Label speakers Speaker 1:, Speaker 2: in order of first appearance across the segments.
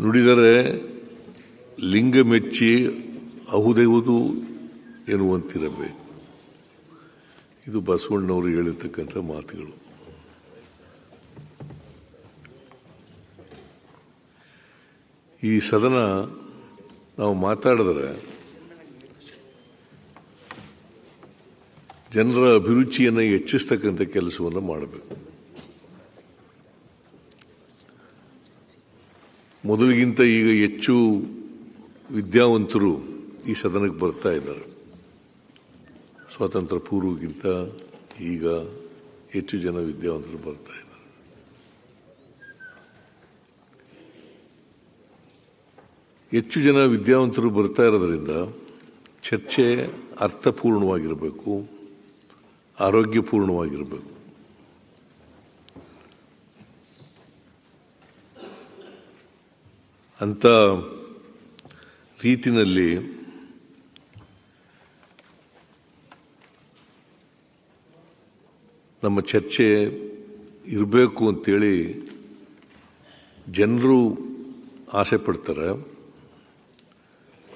Speaker 1: ನುಡಿದರೆ ಲಿಂಗ ಮೆಚ್ಚಿ ಅಹುದೆವುದು ಎನ್ನುವಂತಿರಬೇಕು. ಇದು ಬಸವಣ್ಣವರು ಹೇಳಿರ್ತಕ್ಕಂಥ ಮಾತುಗಳು. ಈ ಸದನ ನಾವು ಮಾತಾಡಿದ್ರೆ ಜನರ ಅಭಿರುಚಿಯನ್ನು ಹೆಚ್ಚಿಸ್ತಕ್ಕಂಥ ಕೆಲಸವನ್ನು ಮಾಡಬೇಕು. ಮೊದಲಿಗಿಂತ ಈಗ ಹೆಚ್ಚು ವಿದ್ಯಾವಂತರು ಈ ಸದನಕ್ಕೆ ಬರ್ತಾ ಇದ್ದಾರೆ. ಸ್ವಾತಂತ್ರ್ಯ ಪೂರ್ವಕ್ಕಿಂತ ಈಗ ಹೆಚ್ಚು ಜನ ವಿದ್ಯಾವಂತರು ಬರ್ತಾ ಇದ್ದಾರೆ. ಹೆಚ್ಚು ಜನ ವಿದ್ಯಾವಂತರು ಬರ್ತಾ ಇರೋದ್ರಿಂದ ಚರ್ಚೆ ಅರ್ಥಪೂರ್ಣವಾಗಿರಬೇಕು, ಆರೋಗ್ಯಪೂರ್ಣವಾಗಿರಬೇಕು. ಅಂತ ರೀತಿನಲ್ಲಿ ನಮ್ಮ ಚರ್ಚೆ ಇರಬೇಕು ಅಂತೇಳಿ ಜನರು ಆಸೆ ಪಡ್ತಾರೆ.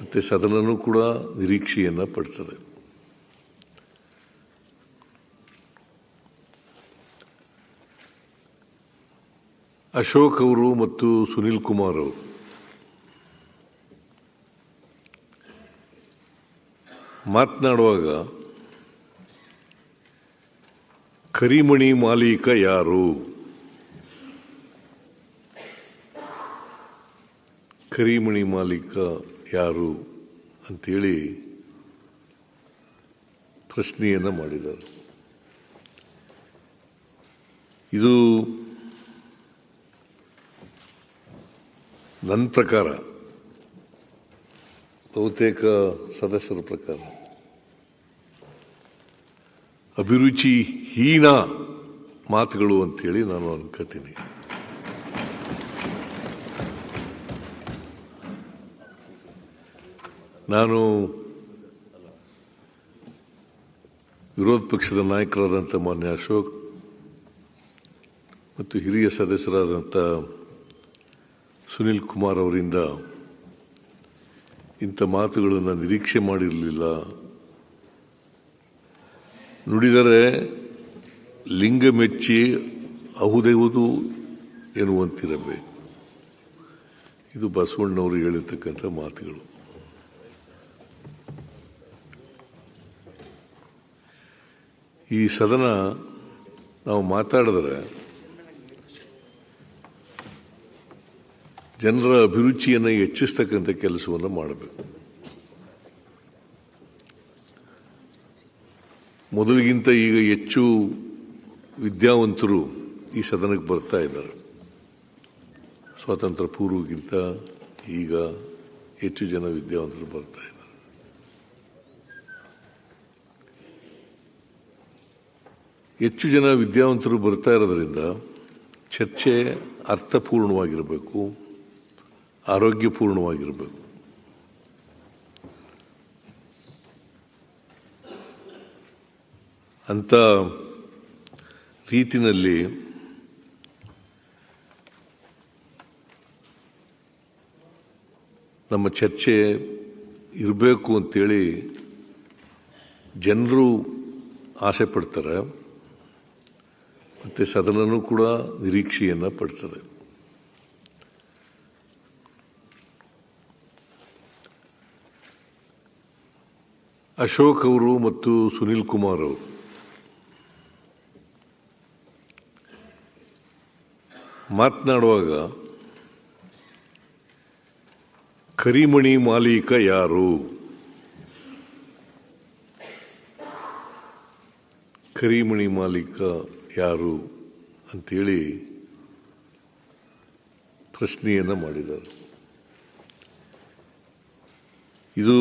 Speaker 1: ಮತ್ತು ಸದನನೂ ಕೂಡ ನಿರೀಕ್ಷೆಯನ್ನು ಪಡ್ತದೆ. ಅಶೋಕ್ ಅವರು ಮತ್ತು ಸುನಿಲ್ ಕುಮಾರ್ ಅವರು ಮಾತನಾಡುವಾಗ ಕರಿಮಣಿ ಮಾಲೀಕ ಯಾರು? ಕರಿಮಣಿ ಮಾಲೀಕ ಯಾರು? ಅಂತೇಳಿ ಪ್ರಶ್ನೆಯನ್ನು ಮಾಡಿದರು ಇದು ನನ್ನ ಪ್ರಕಾರ ಬಹುತೇಕ ಸದಸ್ಯರ ಪ್ರಕಾರ. ಅಭಿರುಚಿ ಹೀನ ಮಾತುಗಳು ಅಂತೇಳಿ ನಾನು ಅನ್ಕೋತೀನಿ. ನಾನು ವಿರೋಧ ಪಕ್ಷದ ನಾಯಕರಾದಂಥ ಮಾನ್ಯ ಅಶೋಕ್ ಮತ್ತು ಹಿರಿಯ ಸದಸ್ಯರಾದಂಥ ಸುನಿಲ್ ಕುಮಾರ್ ಅವರಿಂದ ಇಂಥ ಮಾತುಗಳನ್ನು ನಿರೀಕ್ಷೆ ಮಾಡಿರಲಿಲ್ಲ. ನುಡಿದರೆ ಲಿಂಗ ಮೆಚ್ಚಿ ಅಹುದೆವುದು ಎನ್ನುವಂತಿರಬೇಕು. ಇದು ಬಸವಣ್ಣವರು ಹೇಳಿರ್ತಕ್ಕಂಥ ಮಾತುಗಳು. ಈ ಸದನ ನಾವು ಮಾತಾಡಿದ್ರೆ ಜನರ ಅಭಿರುಚಿಯನ್ನು ಹೆಚ್ಚಿಸ್ತಕ್ಕಂಥ ಕೆಲಸವನ್ನು ಮಾಡಬೇಕು. ಮೊದಲಿಗಿಂತ ಈಗ ಹೆಚ್ಚು ವಿದ್ಯಾವಂತರು ಈ ಸದನಕ್ಕೆ ಬರ್ತಾ ಇದ್ದಾರೆ. ಸ್ವಾತಂತ್ರ್ಯ ಪೂರ್ವಕ್ಕಿಂತ ಈಗ ಹೆಚ್ಚು ಜನ ವಿದ್ಯಾವಂತರು ಬರ್ತಾ ಇದ್ದಾರೆ. ಹೆಚ್ಚು ಜನ ವಿದ್ಯಾವಂತರು ಬರ್ತಾ ಇರೋದ್ರಿಂದ ಚರ್ಚೆ ಅರ್ಥಪೂರ್ಣವಾಗಿರಬೇಕು. ಆರೋಗ್ಯಪೂರ್ಣವಾಗಿರಬೇಕು. ಅಂತ ರೀತಿನಲ್ಲಿ ನಮ್ಮ ಚರ್ಚೆ ಇರಬೇಕು ಅಂತೇಳಿ ಜನರು ಆಸೆ ಪಡ್ತಾರೆ ಮತ್ತು ಸದನನೂ ಕೂಡ ನಿರೀಕ್ಷೆಯನ್ನು ಪಡ್ತದೆ ಅಶೋಕ್ ಅವರು ಮತ್ತು ಸುನಿಲ್ ಕುಮಾರ್ ಅವರು. ಮಾತನಾಡುವಾಗ, ಕರಿಮಣಿ ಮಾಲೀಕ ಯಾರು? ಕರಿಮಣಿ ಮಾಲೀಕ ಯಾರು? ಅಂತೇಳಿ ಪ್ರಶ್ನೆಯನ್ನು ಮಾಡಿದರು ಇದು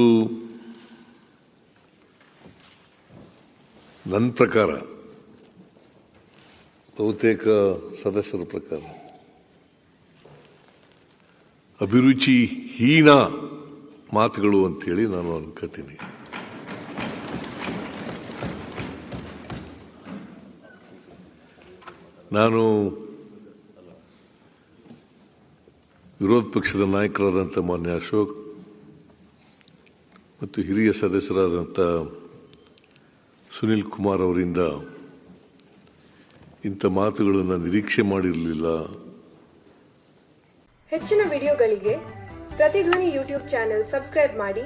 Speaker 1: ನನ್ನ ಪ್ರಕಾರ, ಬಹುತೇಕ ಸದಸ್ಯರ ಪ್ರಕಾರ ಅಭಿರುಚಿ ಹೀನ ಮಾತುಗಳು ಅಂತೇಳಿ ನಾನು ಅನ್ಕೋತೀನಿ. ನಾನು ವಿರೋಧ ಪಕ್ಷದ ನಾಯಕರಾದಂಥ ಮಾನ್ಯ ಅಶೋಕ್ ಮತ್ತು ಹಿರಿಯ ಸದಸ್ಯರಾದಂಥ ಸುನಿಲ್ ಕುಮಾರ್ ಅವರಿಂದ ಇಂಥ ಮಾತುಗಳನ್ನು ನಿರೀಕ್ಷೆ ಮಾಡಿರಲಿಲ್ಲ.
Speaker 2: ಹೆಚ್ಚಿನ ವಿಡಿಯೋಗಳಿಗೆ ಪ್ರತಿಧ್ವನಿ ಯೂಟ್ಯೂಬ್ ಚಾನೆಲ್ ಸಬ್ಸ್ಕ್ರೈಬ್ ಮಾಡಿ,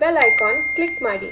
Speaker 2: ಬೆಲ್ ಐಕಾನ್ ಕ್ಲಿಕ್ ಮಾಡಿ.